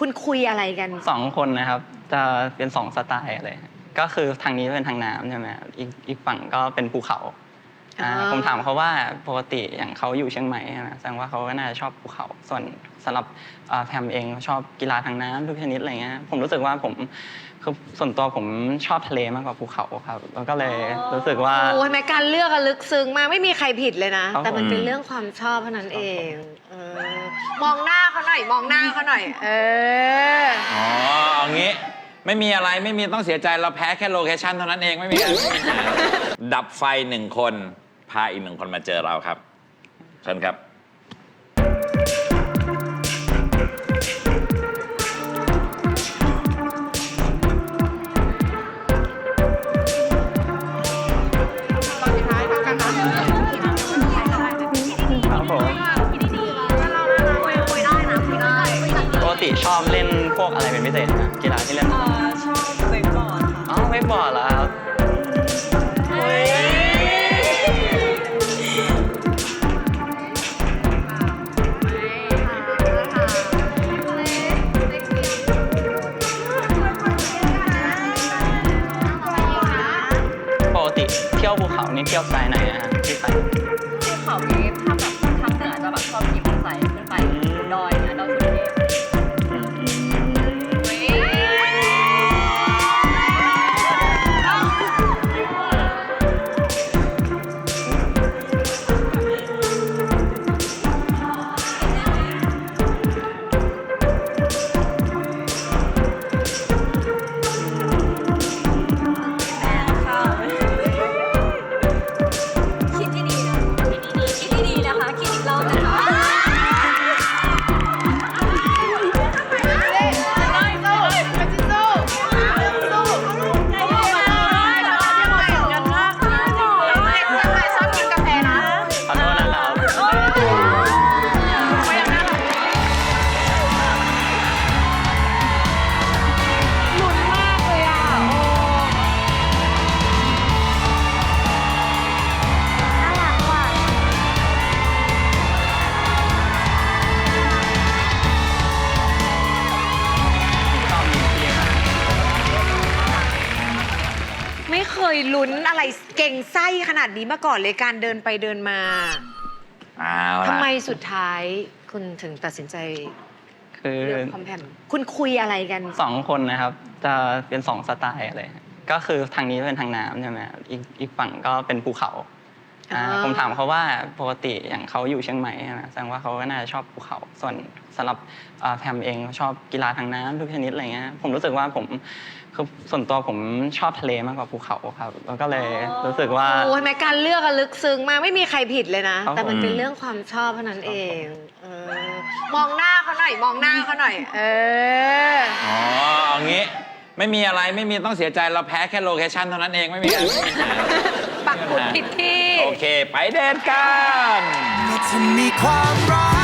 คุณคุยอะไรกัน สองคนนะครับ จะเป็นสองสไตล์เลยก็คือทางนี้เป็นทางน้ำใช่ไหมอีกอีกฝั่งก็เป็นภูเขาอ่าอ่าผมถามเขาว่าปกติอย่างเขาอยู่เชียงใหม่ใช่ไหมแสดงว่าเขาก็น่าจะชอบภูเขา ส่วนสำหรับอ่าแพมเองชอบกีฬาทางน้ำทุกชนิดอะไรเงี้ยผมรู้สึกว่าผมคือส่วนตัวผมชอบทะเลมากกว่าภูเขาครับแล้วก็เลยรู้สึกว่า โอ้ยแม้การเลือกอะลึกซึ้งมากไม่มีใครผิดเลยนะ ครับแต่มันผมเป็นเรื่องความชอบเท่านั้นเองเออมองหน้าเขาห น่อยมองหน้าเขาหน่อย เออ อ๋อเอางี้ ไม่มีอะไรไม่มีต้องเสียใจเราแพ้แค่โลเคชันเท่านั้นเองไม่มีอะไรไม่มีปัญหาดับไฟหนึ่งคน พาอีกหนึ่งคนมาเจอเราครับเชิญครับครับ อบเล่นพวกอะไรเป็นพิเศษนะกีฬาที่เล่นเอ่อชอบเวกบอร์ดค่ะ อ๋อเวกบอร์ดเหรอครับปกติเที่ยวภูเขานี่เที่ยวสไตล์ไหนอะฮะที่ ไม่เคยลุ้นอะไรเก่งไส้ขนาดนี้มาก่อนเลยการเดินไปเดินมาเอาทำละไมสุดท้ายคุณถึงตัดสินใจคือเลือกคอมแพมคุณคุยอะไรกัน สองคนนะครับ จะเป็นสองสไตล์เลยก็คือทางนี้เป็นทางน้ำใช่ไหมอีกอีกฝั่งก็เป็นภูเขา อ่าอ่าผมถามเขาว่าปกติอย่างเขาอยู่เชียงใหม่ใช่ไหมแสดงว่าเขาก็น่าจะชอบภูเขาส่วนสำหรับอ่าแพมเองชอบกีฬาทางน้ำทุกชนิดอะไรเงี้ยผมรู้สึกว่าผมคือส่วนตัวผมชอบทะเลมากกว่าภูเขาครับแล้วก็เลยรู้สึกว่า โอ้ยแม้การเลือกอะลึกซึ้งมากไม่มีใครผิดเลยนะ ครับแต่มันเป็นเรื่องความชอบเท่านั้นเองเออมองหน้าเขาหน่อย มองหน้าเขาหน่อย เออ อ๋อเอางี้ไม่มีอะไรไม่มีต้องเสียใจเราแพ้แค่โลเคชันเท่านั้นเองไม่มีอะไรไม่มีปัญหาปักหมุดผิดที่ โอเค ไปเดทกันเมื่อเธอมีความรั